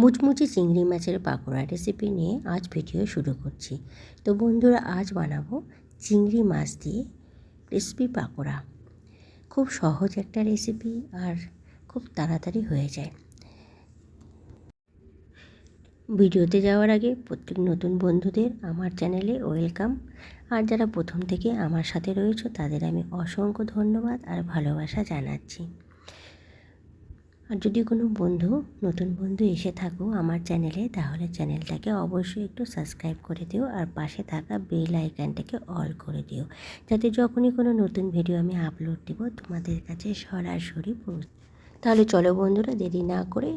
মুচমুচি চিংড়ি মাছের পাকোড়া রেসিপি নিয়ে আজ ভিডিও শুরু করছি। তো বন্ধুরা, আজ বানাবো চিংড়ি মাছ দিয়ে রেসিপি পাকোড়া। খুব সহজ একটা রেসিপি আর খুব তাড়াতাড়ি হয়ে যায়। ভিডিওতে যাওয়ার আগে প্রত্যেক নতুন বন্ধুদের আমার চ্যানেলে ওয়েলকাম আর যারা প্রথম থেকে আমার সাথে রয়েছে, তাদের আমি অসংখ্য ধন্যবাদ আর ভালোবাসা জানাচ্ছি। আর যদি কোনো বন্ধু, নতুন বন্ধু এসে থাকো আমার চ্যানেলে, তাহলে চ্যানেলটাকে অবশ্যই একটু সাবস্ক্রাইব করে দিও আর পাশে থাকা বেল আইকনটাকে অল করে দিও। যাতে যখনই কোনো নতুন ভিডিও আমি আপলোড দেব, তোমাদের কাছে সরাসরি পৌঁছ তাহলে চলো বন্ধুরা, দেরি না করে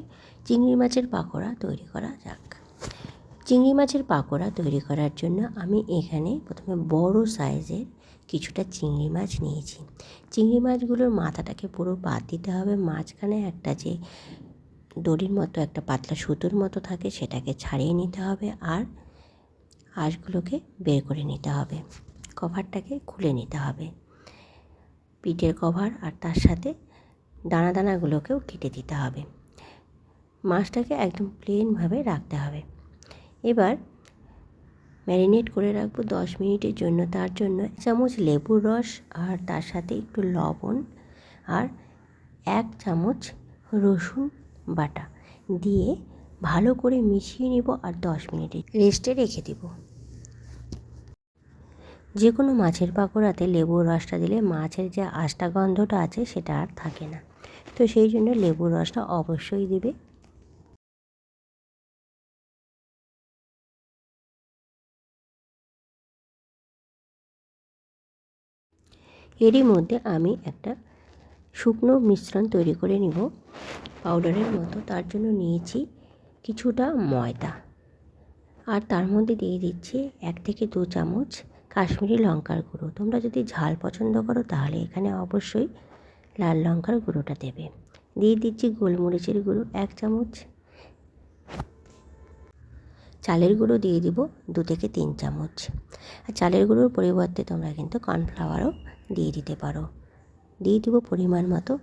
চিংড়ি মাছের পাকোড়া তৈরি করা যাক। চিংড়ি মাছের পাকোড়া তৈরি করার জন্য আমি এখানে প্রথমে বড় সাইজের কিছুটা চিংড়ি মাছ নিয়েছি। চিংড়ি মাছগুলোর মাথাটাকে পুরো বাদ দিতে হবে। মাঝখানে একটা যে দড়ির মতো, একটা পাতলা সুতোর মতো থাকে, সেটাকে ছাড়িয়ে নিতে হবে আর আঁশগুলোকে বের করে নিতে হবে। কভারটাকে খুলে নিতে হবে। পিঠের কভার আর তার সাথে দানা দানাগুলোকেও কেটে দিতে হবে। মাছটাকে একদম প্লেনভাবে রাখতে হবে। এবার ম্যারিনেট করে রাখব দশ মিনিটের জন্য। তার জন্য চামচ লেবুর রস আর তার সাথে একটু লবণ আর এক চামচ রসুন বাটা দিয়ে ভালো করে মিশিয়ে নিব আর দশ মিনিটে রেস্টে রেখে দিব। যে কোনো মাছের পাকোড়াতে লেবুর রসটা দিলে মাছের যে আষ্টা গন্ধটা আছে সেটা আর থাকে না। তো সেই জন্য লেবুর রসটা অবশ্যই দিবে। এরই মধ্যে আমি একটা শুকনো মিশ্রণ তৈরি করে নিব। পাউডারের মতো। তার জন্য নিয়েছি কিছুটা ময়দা। আর তার মধ্যে দিয়ে দিচ্ছি এক থেকে দু চামচ কাশ্মীরি লঙ্কার গুঁড়ো। তোমরা যদি ঝাল পছন্দ করো, তাহলে এখানে অবশ্যই লাল লঙ্কার গুঁড়োটা দেবে। দিয়ে দিচ্ছি গোলমরিচের গুঁড়ো। এক চামচ চালের গুঁড়ো দিয়ে দিব দু থেকে তিন চামচ। আর চালের গুঁড়োর পরিবর্তে তোমরা কিন্তু কর্নফ্লাওয়ারও দিয়ে দিতে পারো। দিয়ে দিব পরিমাণ মতো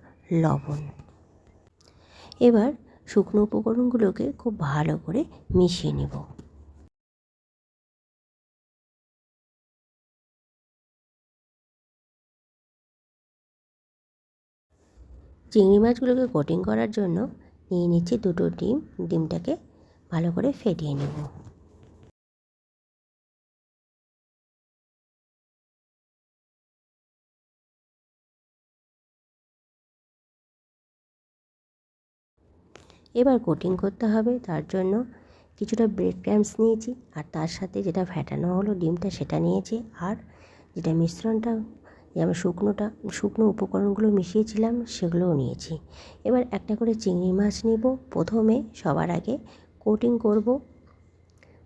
লবণ। এবার শুকনো উপকরণগুলোকে খুব ভালো করে মিশিয়ে নেব। চিংড়ি মাছগুলোকে কোটিং করার জন্য নিয়ে নিচ্ছি দুটো ডিম। ডিমটাকে ভালো করে ফেটিয়ে নেব। এবার কোটিং করতে হবে, তার জন্য কিছুটা ব্রেড ক্র্যাম্পস নিয়েছি, আর তার সাথে যেটা ফ্যাটানো হলো ডিমটা সেটা নিয়েছি, আর যেটা মিশ্রণটা যেমন শুকনোটা, শুকনো উপকরণগুলো মিশিয়েছিলাম সেগুলোও নিয়েছি। এবার একটা করে চিংড়ি মাছ নিব, প্রথমে সবার আগে কোটিং করব।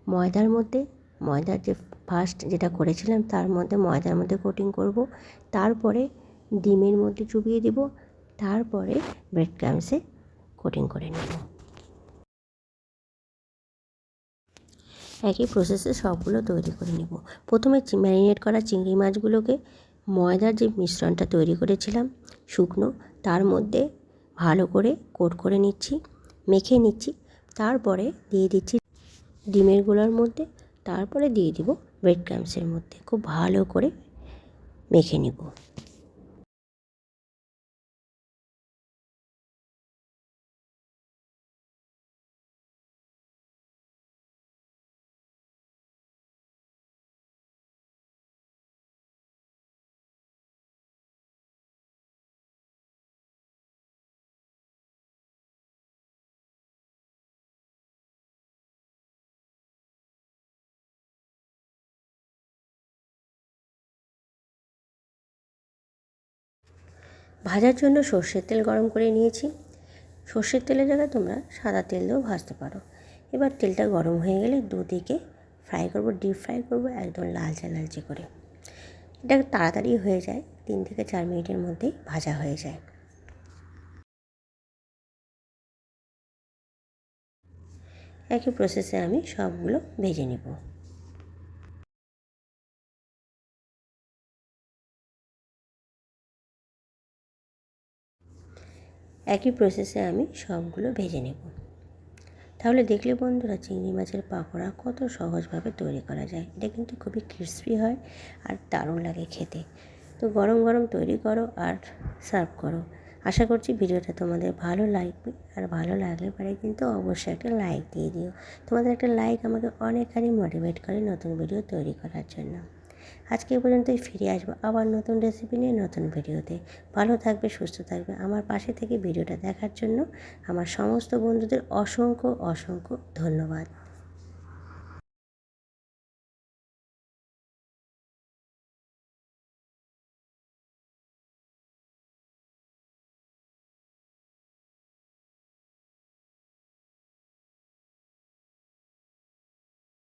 ময়দার মধ্যে, ময়দার যে ফার্স্ট যেটা করেছিলাম, তার মধ্যে ময়দার মধ্যে কোটিং করব। তারপরে ডিমের মধ্যে চুবিয়ে দিব। তারপরে ব্রেড ক্রামসে কোটিং করে নেব। একই প্রসেসে সবগুলো তৈরি করে নেব। প্রথমে ম্যারিনেট করা চিংড়ি মাছগুলোকে ময়দার যে মিশ্রণটা তৈরি করেছিলাম, শুকনো, তার মধ্যে ভালো করে কোট করে নিচ্ছি। মেখে নিচ্ছি। তারপরে দিয়ে দিচ্ছি ডিমের গোলার মধ্যে, তারপরে দিয়ে দিব ব্রেড ক্রামসের মধ্যে। খুব ভালো করে মেখে নিব। ভাজার জন্য সর্ষের তেল গরম করে নিয়েছি। সর্ষের তেলের জায়গায় তোমরা সাদা তেল দিয়েও ভাজতে পারো। এবার তেলটা গরম হয়ে গেলে দুদিকে ফ্রাই করব, ডিপ ফ্রাই করব একদম লালচে লালচে করে। এটা তাড়াতাড়ি হয়ে যায়, তিন থেকে চার মিনিটের মধ্যেই ভাজা হয়ে যায়। একই প্রসেসে আমি সবগুলো ভেজে নেব। একই প্রসেসে আমি সবগুলো ভেজে নেব। তাহলে দেখলে বন্ধুরা, চিংড়ি মাছের পাকোড়া কত সহজভাবে তৈরি করা যায়। এটা কিন্তু খুবই ক্রিস্পি হয় আর দারুণ লাগে খেতে। তো গরম গরম তৈরি করো আর সার্ভ করো। আশা করছি ভিডিওটা তোমাদের ভালো লাগবে। আর ভালো লাগলে পরে কিন্তু অবশ্যই একটা লাইক দিয়ে দিও। তোমাদের একটা লাইক আমাকে অনেকখানি মোটিভেট করে নতুন ভিডিও তৈরি করার জন্য। আজকে পর্যন্তই ফিরে আসব আবার নতুন রেসিপি নিয়ে নতুন ভিডিওতে। ভালো থাকবে, সুস্থ থাকবে। আমার পাশে থেকে ভিডিওটা দেখার জন্য আমার সমস্ত বন্ধুদের অসংখ্য অসংখ্য ধন্যবাদ।